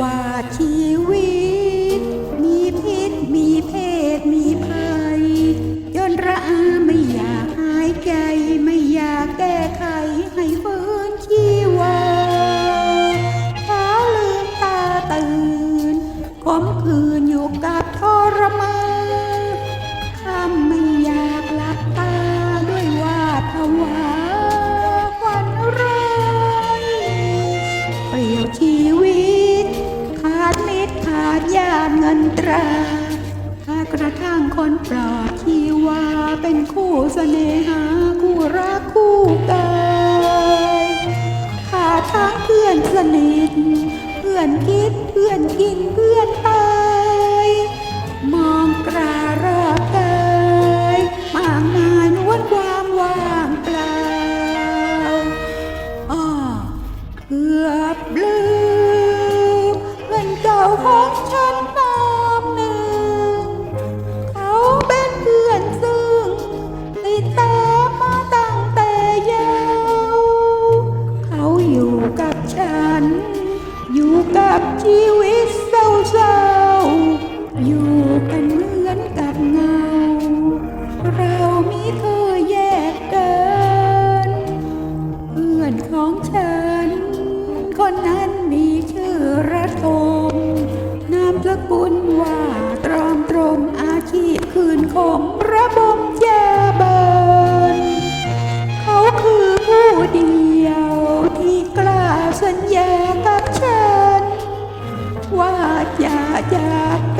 ว่าชีวิต มีพิษมีเพศมีภัยจนระอาไม่อยากหายใจไม่อยากแก้ไขให้ฟื้นชีวาเช้าลืมตาตื่นคมคืน ราขากระทั่งคนปลอดชีวาเป็นคู่เสน่หาคู่รักคู่กายขาดทั้งเพื่อนสนิท เพื่อนคิดเพื่อนกินเพื่อนตายมองกรารอบกายมากมายนวนความว่างเปล่าอ้อเกือบลืมเพื่อนเก่าของ ของพระบมแจเบินเขาคือผู้เดียวที่กล้าสัญญากับฉัน ว่าจะจาก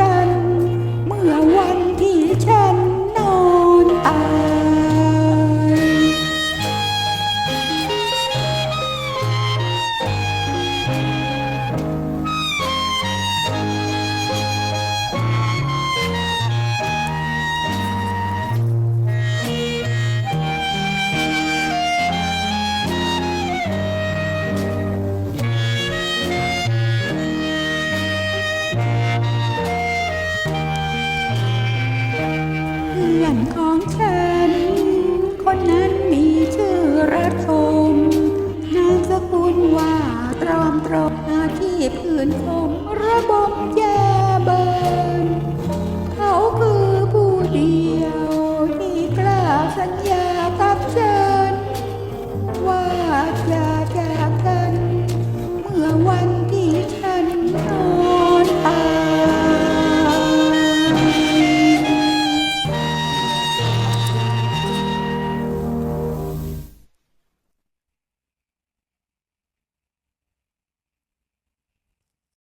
านของฉัน คนนั้นมีชื่อระทมนามสกุลว่าตรอมตรองอาที่พื้นคงระบบแย่เบินเขาคือ